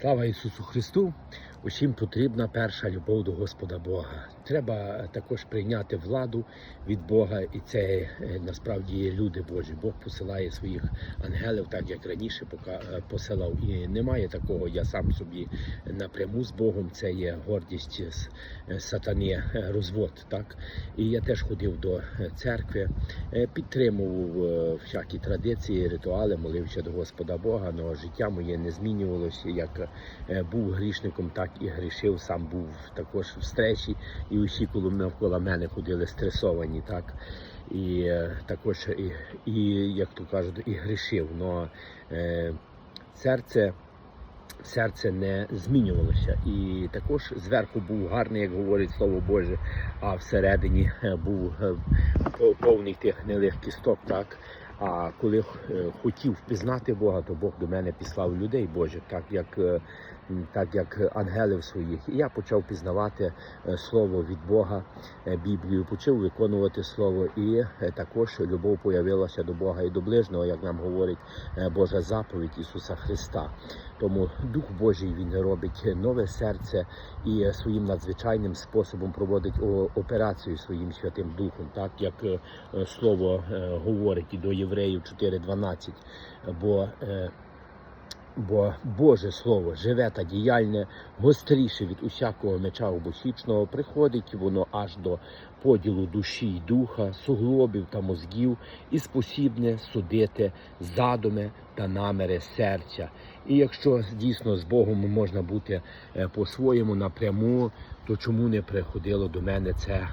Слава Ісусу Христу! Усім потрібна перша любов до Господа Бога. Треба також прийняти владу від Бога, і це е, насправді є люди Божі. Бог посилає своїх ангелів, так як раніше е, посилав. І немає такого. Я сам собі напряму з Богом. Це є гордість е, е, розвод. Так і я теж ходив до е, церкви, е, підтримував е, всякі традиції, ритуали, молився до Господа Бога. але життя моє не змінювалося. Як е, був грішником, так і грішив. Сам був також в стресі, і усі коло навколо мене ходили стресовані, так. І е, також і, і як то кажуть, і грішив. Но е, серце. Серце не змінювалося, і також зверху був гарний, як говорить слово Боже, а всередині е, був е, повний тих гнилих кісток. Так а коли е, хотів впізнати Бога, то Бог до мене післав людей Божих, так як е, так як ангелів своїх. І я почав пізнавати е, слово від Бога, Біблію, почав виконувати слово, і також любов появилася до Бога і до ближнього, як нам говорить Божа заповідь Ісуса Христа. Тому Дух Божий він робить нове серце і своїм надзвичайним способом проводить операцію своїм святим духом, так як е, слово е, говорить і до євреїв 4.12. Бо е, Бо Боже Слово живе та діяльне, гостріше від усякого меча обосічного, приходить воно аж до поділу душі й духа, суглобів та мозгів, і спосібне судити задуми та наміри серця. І якщо дійсно з Богом можна бути е, по-своєму напряму, то чому не приходило до мене це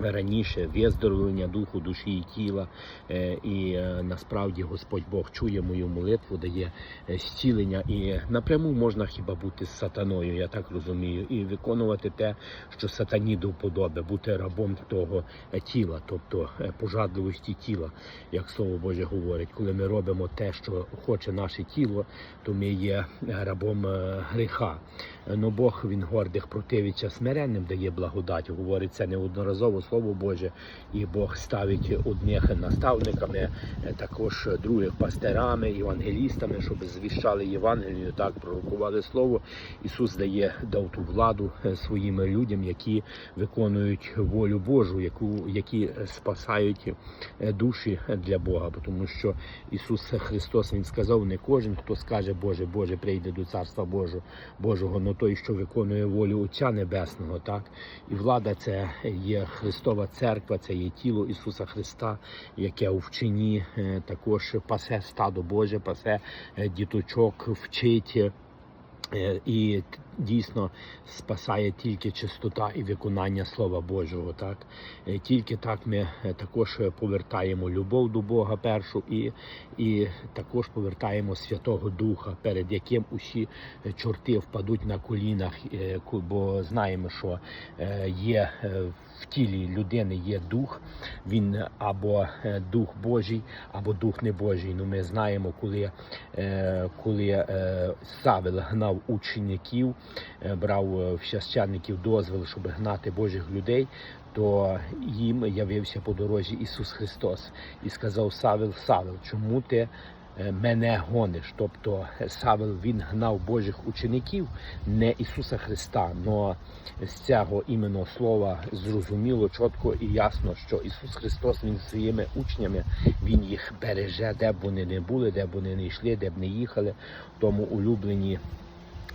раніше виздоровлення духу, душі і тіла. Е, І е, насправді Господь Бог чує мою молитву, дає е, зцілення. І напряму можна хіба бути з сатаною, я так розумію, і виконувати те, що сатані до вподоби, бути рабом того тіла, тобто пожадливості тіла, як слово Боже говорить. Коли ми робимо те, що хоче наше тіло, то ми є рабом гріха. Но Бог він гордих противиться смиренним, дає благодать. Говорить це неодноразово слово Боже, і Бог ставить одних наставниками, е, також других пастерами, евангелістами, щоб звіщали Євангелію, так пророкували слово. Ісус дає дав ту владу е, своїм людям, які виконують волю Божу, яку які спасають е, душі для Бога. Тому що Ісус Христос Він сказав: не кожен, хто скаже Боже, Боже, прийде до Царства Божого, Божого, но той, що виконує волю Отця Небесного, так і влада це є Христова Церква, це є тіло Ісуса Христа, яке у вчині е, також пасе стадо Боже, пасе е, діточок, вчить. Е, І дійсно спасає тільки чистота і виконання Слова Божого. Так Е, тільки так ми е, також повертаємо любов до Бога першу, і, і також повертаємо Святого Духа, перед яким усі чорти впадуть на колінах, бо знаємо, що є в тілі людини є дух, він або дух Божий, або дух небожий. Ну ми знаємо, коли, коли Савел гнав е, брав е, дозвіл, щоб гнати Божих людей, то їм явився по дорозі Ісус Христос і сказав Савел, Савел, чому ти е, мене гониш? Тобто Савел він гнав Божих учеників, не Ісуса Христа. Но з цього іменно слова зрозуміло, чітко і ясно, що Ісус Христос Він своїми учнями Він їх береже, де б вони не були, де б вони не йшли, де б не їхали. Тому улюблені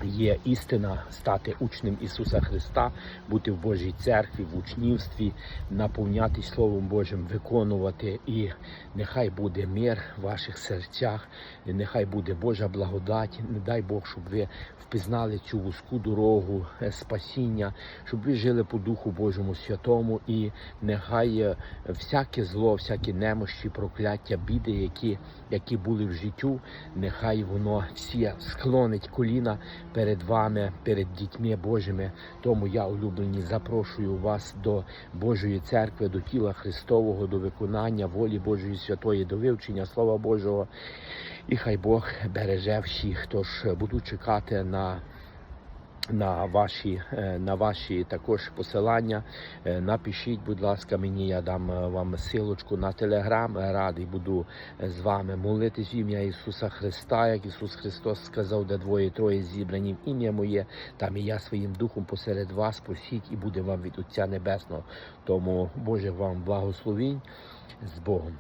є істина стати учнем Ісуса Христа, бути в Божій церкві, в учнівстві, наповнятись Словом Божим, виконувати. І нехай буде мир в ваших серцях, і нехай буде Божа благодать. Не дай Бог, щоб ви впізнали цю вузьку дорогу е, спасіння, щоб ви жили по Духу Божому Святому, і нехай е, всяке зло, всякі немощі, прокляття, біди, які, які були в життю, нехай воно всі склонить коліна перед вами, перед дітьми Божими. Тому я, улюблені, запрошую вас до Божої церкви, до тіла Христового, до виконання волі Божої святої, до вивчення Слова Божого. І хай Бог береже всіх, тож буду чекати на на ваші, е, на ваші також посилання. Е, Напишіть, будь ласка, мені я дам е, вам силочку на телеграм. Радий буду з вами молитись в ім'я Ісуса Христа, як Ісус Христос сказав, де двоє троє зібрані в ім'я моє, там і я своїм духом посеред вас посіть і буде вам від Отця Небесного. Тому Боже вам благословінь з Богом.